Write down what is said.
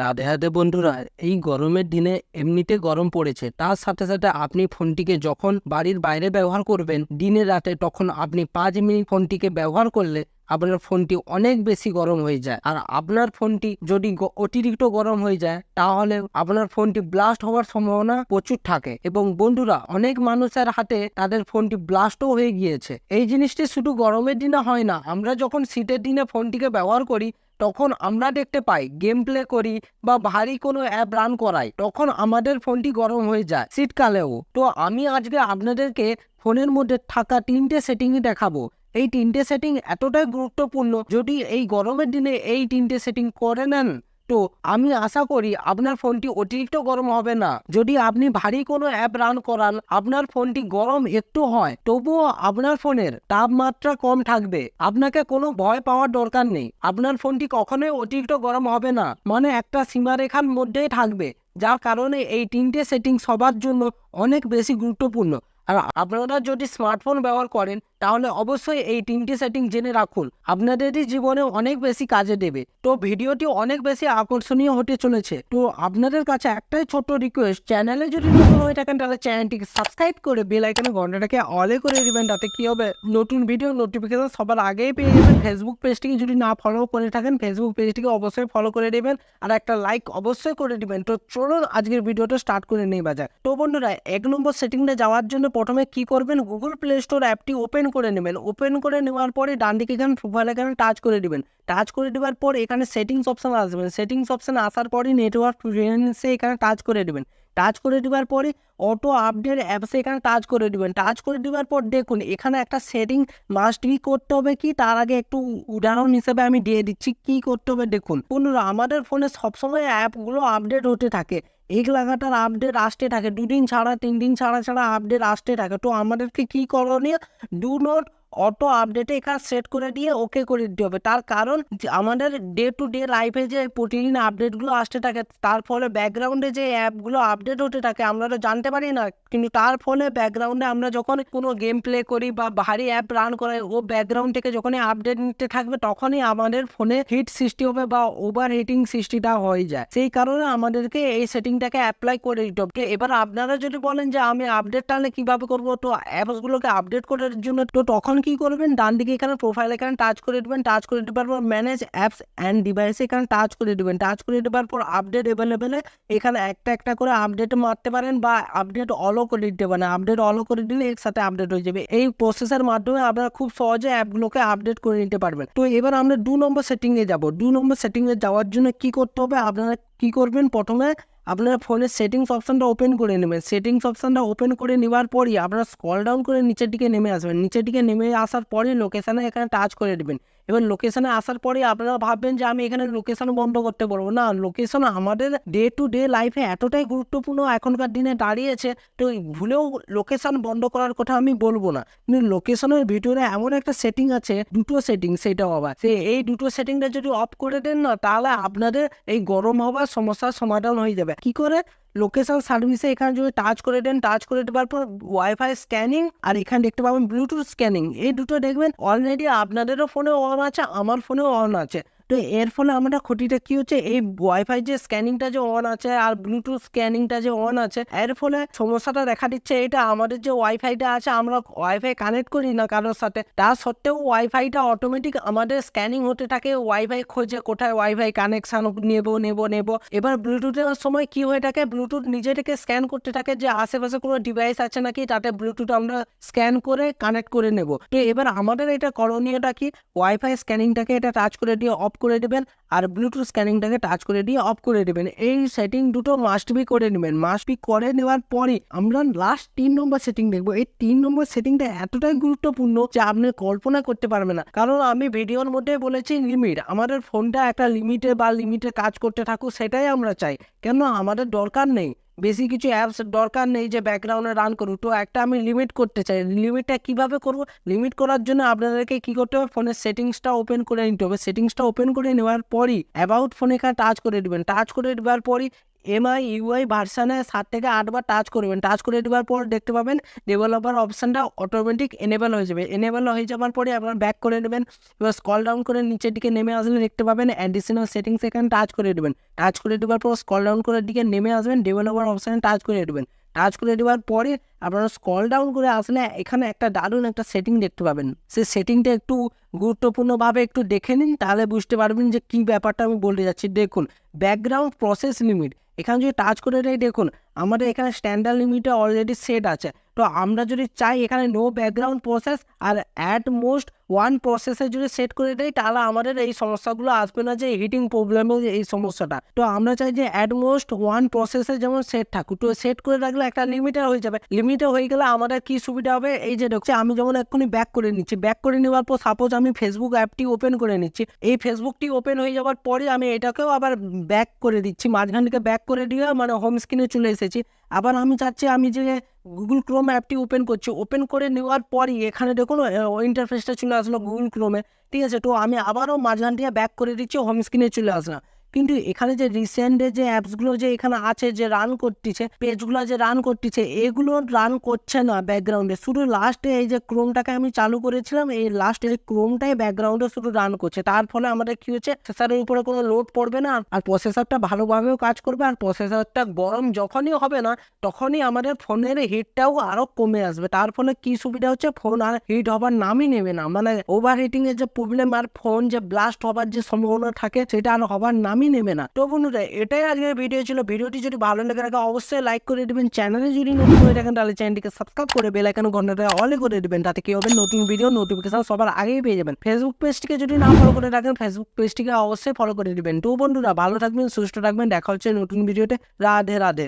রাধে রাধে বন্ধুরা, এই গরমের দিনে এমনিতে গরম পড়েছে। তার সাথে সাথে আপনি ফোনটিকে যখন বাড়ির বাইরে ব্যবহার করবেন, দিনে রাতে তখন আপনি পাঁচ মিনিট ফোনটিকে ব্যবহার করলে আপনার ফোনটি অনেক বেশি গরম হয়ে যায়। আর আপনার ফোনটি যদি অতিরিক্ত গরম হয়ে যায়, তাহলে আপনার ফোনটি ব্লাস্ট হওয়ার সম্ভাবনা প্রচুর থাকে। এবং বন্ধুরা, অনেক মানুষের হাতে তাদের ফোনটি ব্লাস্টও হয়ে গিয়েছে। এই জিনিসটি শুধু গরমের দিনে হয় না, আমরা যখন শীতের দিনে ফোনটিকে ব্যবহার করি, তখন আমরা দেখতে পাই গেম প্লে করি বা ভারী কোনো অ্যাপ রান করাই, তখন আমাদের ফোনটি গরম হয়ে যায় শীতকালেও। তো আমি আজকে আপনাদেরকে ফোনের মধ্যে থাকা তিনটে সেটিংই দেখাবো। এই তিনটে সেটিং এতটাই গুরুত্বপূর্ণ, যদি এই গরমের দিনে এই তিনটে সেটিং করে নেন, তো আমি আশা করি আপনার ফোনটি অতিরিক্ত গরম হবে না। যদি আপনি ভারী কোনো অ্যাপ রান করান, আপনার ফোনটি গরম একটু হয়, তবুও আপনার ফোনের তাপমাত্রা কম থাকবে। আপনাকে কোনো ভয় পাওয়ার দরকার নেই। আপনার ফোনটি কখনোই অতিরিক্ত গরম হবে না। মানে একটা সীমারেখার মধ্যেই থাকবে, যার কারণে এই তিনটে সেটিং সবার জন্য অনেক বেশি গুরুত্বপূর্ণ। আর আপনারা যদি স্মার্টফোন ব্যবহার করেন তাহলে অবশ্যই এই তিনটি সেটিং জেনে রাখুন। আপনাদেরই জীবনে অনেক বেশি কাজে দেবে। তো ভিডিওটি অনেক বেশি আকর্ষণীয় হতে চলেছে। তো আপনাদের কাছে একটাই ছোট্ট রিকোয়েস্ট চ্যানেলে যদি নতুন হয়ে থাকেন, তাহলে চ্যানেলটিকে সাবস্ক্রাইব করে বেল ঘন্টাটাকে অলে করে দিবেন, তাতে কি হবে? নতুন ভিডিও নোটিফিকেশন সবার আগেই পেয়ে যাবেন। ফেসবুক পেজটিকে যদি না ফলো করে থাকেন ফেসবুক পেজটিকে অবশ্যই ফলো করে দেবেন। আর একটা লাইক অবশ্যই করে দিবেন। তো চলুন আজকের ভিডিওটা স্টার্ট করে নেই বাজার। তো বন্ধুরা, এক নম্বর সেটিংটা যাওয়ার জন্য প্রথমে কি করবেন? গুগল প্লে স্টোর অ্যাপটি ওপেন করে নেবেন। ওপেন করে নেওয়ার পরে ডান দিকে এখানে প্রোফাইল এখানে টাচ করে দেবেন। টাচ করে দেওয়ার পর এখানে সেটিংস অপশান আসবেন সেটিংস অপশান আসার পরে নেটওয়ার্ক ফ্রিকোয়েন্সি এখানে টাচ করে দেবেন। টাচ করে দেওয়ার পরে অটো আপডেট অ্যাপসে এখানে টাচ করে দেবেন। টাচ করে দেওয়ার পর দেখুন, এখানে একটা সেটিং মাস্ট বি করতে হবে কি? তার আগে একটু উদাহরণ হিসেবে আমি দিয়ে দিচ্ছি, কি করতে হবে দেখুন। বন্ধুরা আমাদের ফোনে সবসময় অ্যাপগুলো আপডেট হতে থাকে। এক লাগাতার আপডেট আসতে থাকে। দুদিন ছাড়া তিন দিন ছাড়া ছাড়া আপডেট আসতে থাকে। তো আমাদেরকে কী করণীয়? ডু নট অটো আপডেটে এখানে সেট করে দিয়ে ওকে করে দিতে হবে। তার কারণ আমাদের ডে টু ডে লাইফে যে প্রতিদিন আপডেটগুলো আসতে থাকে, তার ফলে ব্যাকগ্রাউন্ডে যে অ্যাপগুলো আপডেট হতে থাকে, আমরা তো জানতে পারি না। কিন্তু তার ফলে ব্যাকগ্রাউন্ডে আমরা যখন কোনো গেম প্লে করি বা ভারী অ্যাপ রান করাই, ও ব্যাকগ্রাউন্ড থেকে যখনই আপডেট নিতে থাকবে, তখনই আমাদের ফোনে হিট সৃষ্টি হবে বা ওভার হিটিং সৃষ্টিটা হয়ে যায়। সেই কারণে আমাদেরকে এই সেটিংটাকে অ্যাপ্লাই করে দিতে হবে। এবার আপনারা যদি বলেন যে আমি আপডেট টানলে কীভাবে করব, তো অ্যাপসগুলোকে আপডেট করার জন্য তো তখন কি করবেন? ডান দিকে এখানে প্রোফাইল এখানে টাচ করে দেবেন টাচ করে দেওয়ার পর ম্যানেজ অ্যাপস অ্যান্ড ডিভাইসে এখানে টাচ করে দেবেন। টাচ করে দেওয়ার পর আপডেট অ্যাভেলেবেলে এখানে একটা একটা করে আপডেট মারতে পারেন বা আপডেট অলও করে দিতে পারেন। আপডেট অলও করে দিলে একসাথে আপডেট হয়ে যাবে। এই প্রসেসের মাধ্যমে আপনারা খুব সহজে অ্যাপগুলোকে আপডেট করে নিতে পারবেন। তো এবার আমরা দু নম্বর সেটিংয়ে যাব। দু নম্বর সেটিংয়ে যাওয়ার জন্য কি করতে হবে? আপনারা কি করবেন? প্রথমে আপনার ফোনের সেটিংস অপশানটা ওপেন করে নেবেন। সেটিংস অপশানটা ওপেন করে নেওয়ার পরই আপনারা স্কল ডাউন করে নিচের দিকে নেমে আসবেন। নিচের দিকে নেমে আসার পরে লোকেশানে এখানে টাচ করে দেবেন। এবার লোকেশানে আসার পরে আপনারা ভাববেন যে আমি এখানে লোকেশন বন্ধ করতে পারব। না লোকেশন আমাদের ডে টু ডে লাইফে এতটাই গুরুত্বপূর্ণ এখনকার দিনে দাঁড়িয়েছে, তো ভুলেও লোকেশন বন্ধ করার কথা আমি বলব না। কিন্তু লোকেশনের ভিতরে এমন একটা সেটিং আছে, দুটো সেটিং সেটাও আবার সে এই দুটো সেটিংটা যদি অফ করে দেন না, তাহলে আপনাদের এই গরম হওয়ার সমস্যার সমাধান হয়ে যাবে। কি করে? লোকেশন সার্ভিসে এখানে যদি টাচ করে দেন টাচ করে দেওয়ার পর ওয়াইফাই স্ক্যানিং আর এখানে দেখতে পাবেন ব্লুটুথ স্ক্যানিং এই দুটো দেখবেন অলরেডি আপনাদেরও ফোনে অন আছে, আমার ফোনেও অন আছে। তো এর ফলে আমরা ক্ষতিটা কি হচ্ছে? এই ওয়াইফাই যে স্ক্যানিংটা যে অন আছে আর ব্লুটুথ স্ক্যানিংটা যে অন আছে, এর ফলে সমস্যাটা দেখা দিচ্ছে। এটা আমাদের যে ওয়াইফাইটা আছে, আমরা ওয়াইফাই কানেক্ট করি না কারোর সাথে। তা সত্ত্বেও ওয়াইফাইটা অটোমেটিক আমাদের স্ক্যানিং হতে থাকে। ওয়াইফাই খোঁজে কোথায় ওয়াইফাই কানেকশন নেব নেব নেব। এবার ব্লুটুথের সময় কি হয়ে থাকে? ব্লুটুথ নিজে থেকে স্ক্যান করতে থাকে যে আশেপাশে কোনো ডিভাইস আছে নাকি? তাতে ব্লুটুথ আমরা স্ক্যান করে কানেক্ট করে নেব। তো এবার আমাদের এটা করণীয়টা কি? ওয়াইফাই স্ক্যানিংটাকে এটা টাচ করে দিয়ে অফ করে দেবেন আর ব্লুটুথ স্ক্যানিংটাকে টাচ করে দিয়ে অফ করে দেবেন এই সেটিং দুটো মাস্ট বি করে নেবেন। মাস্ট বি করে নেওয়ার পরে আমরা লাস্ট তিন নম্বর সেটিং দেখব। এই তিন নম্বর সেটিংটা এতটাই গুরুত্বপূর্ণ যে আপনি কল্পনা করতে পারবেন না। কারণ আমি ভিডিওর মধ্যে বলেছি লিমিট আমাদের ফোনটা একটা লিমিটে বা লিমিটে কাজ করতে থাকুক, সেটাই আমরা চাই। কেন আমাদের দরকার নেই। বেশি কিছু অ্যাপস দরকার নেই যে ব্যাকগ্রাউন্ডে রান করুক। তো একটা আমি লিমিট করতে চাই। লিমিটটা কীভাবে করব? লিমিট করার জন্য আপনাদেরকে কি করতে হবে? ফোনের সেটিংসটা ওপেন করে নিতে হবে। সেটিংসটা ওপেন করে নেওয়ার পরই অ্যাবাউট ফোনে এখানে টাচ করে দেবেন। টাচ করে দেওয়ার পরই এমআই ইউআই ভার্সানে সাত থেকে আটবার টাচ করবেন। টাচ করে দেওয়ার পর দেখতে পাবেন ডেভেলপার অপশানটা অটোমেটিক এনেবল হয়ে যাবে। এনেবল হয়ে যাওয়ার পরে আপনার ব্যাক করে নেবেন। এবার স্কল ডাউন করে নিচের দিকে নেমে আসলে দেখতে পাবেন অ্যাডিশনাল সেটিংস এখানে টাচ করে দেবেন। টাচ করে দেওয়ার পর স্কল ডাউন করে দিকে নেমে আসবেন ডেভেলপার অপশানে টাচ করে দেবেন। টাচ করে দেওয়ার পরে আপনারা স্কল ডাউন করে আসলে এখানে একটা দারুণ একটা সেটিং দেখতে পাবেন। সেই সেটিংটা একটু গুরুত্বপূর্ণভাবে একটু দেখে নিন, তাহলে বুঝতে পারবেন যে কী ব্যাপারটা আমি বলতে যাচ্ছি। দেখুন ব্যাকগ্রাউন্ড প্রসেস লিমিট এখানে যদি টাচ করে দেয় দেখুন, আমাদের এখানে স্ট্যান্ডার্ড লিমিটে অলরেডি সেট আছে। তো আমরা যদি চাই এখানে নো ব্যাকগ্রাউন্ড প্রসেস আর অ্যাট মোস্ট ওয়ান প্রসেসে যদি সেট করে দেয় তাহলে আমাদের এই সমস্যাগুলো আসবে না যে হিটিং প্রবলেমে এই সমস্যাটা। তো আমরা চাই যে অ্যাট মোস্ট ওয়ান প্রসেসে যেমন সেট থাকুক, তো সেট করে রাখলে একটা লিমিটার হয়ে যাবে। লিমিটে হয়ে গেলে আমাদের কি সুবিধা হবে? এই যে দেখছি আমি যেমন এক্ষুনি ব্যাক করে নিচ্ছি। ব্যাক করে নেওয়ার পর সাপোজ আমি ফেসবুক অ্যাপটি ওপেন করে নিচ্ছি। এই ফেসবুকটি ওপেন হয়ে যাওয়ার পরে আমি এটাকেও আবার ব্যাক করে দিচ্ছি। মাঝখান থেকে ব্যাক করে দিয়ে মানে হোম স্ক্রিনে চলে এসেছি। আবার আমি চাচ্ছি আমি যে গুগল ক্রোম অ্যাপটি ওপেন করছি। ওপেন করে নেওয়ার পরই এখানে দেখুন ইন্টারফেসটা চলে আসলো, গুগল ক্রোমে। ঠিক আছে, তো আমি আবারও মাঝখান থেকে ব্যাক করে দিচ্ছি হোম স্ক্রিনে চলে আসলাম। কিন্তু এখানে যে রিসেন্টে যে অ্যাপসগুলো যে এখানে আছে যে রান করতেছে পেজগুলো যে রান করতেছে, এগুলো রান করছে না ব্যাকগ্রাউন্ডে শুধু লাস্টে এই যে ক্রোমটাকে আমি চালু করেছিলাম, এই লাস্ট এই ক্রোমটাই ব্যাকগ্রাউন্ডে শুধু রান করছে। তার ফলে আমাদের কি হচ্ছে প্রসেসরের উপরে কোনো লোড পড়বে না, আর প্রসেসরটা ভালোভাবেও কাজ করবে, আর প্রসেসরটা গরম যখনই হবে না, তখনই আমাদের ফোনের হিটটাও আরও কমে আসবে। তার ফলে কি সুবিধা হচ্ছে ফোন আর হিট হবার নামই নেবে না। মানে ওভার হিটিং এর যে প্রবলেম আর ফোন যে ব্লাস্ট হবার যে সম্ভাবনা থাকে, সেটা আর হবার নামই নেবে না। তো বন্ধুরা, এটাই আজকের ভিডিও ছিল। ভিডিওটি যদি ভালো লেগে থাকে, অবশ্যই লাইক করে দেবেন। চ্যানেলে যদি নতুন হয়ে থাকেন, তাহলে চ্যানেলটিকে সাবস্ক্রাইব করে বেল আইকন ঘন্টাটা অলে করে দেবেন। তাতে কি হবে? নতুন ভিডিও নোটিফিকেশন সবার আগেই পেয়ে যাবেন। ফেসবুক পেজটিকে যদি না ফলো করে রাখেন ফেসবুক পেজটিকে অবশ্যই ফলো করে দেবেন। তো বন্ধুরা, ভালো থাকবেন, সুস্থ থাকবেন। দেখা হচ্ছে নতুন ভিডিওতে রাধে রাধে।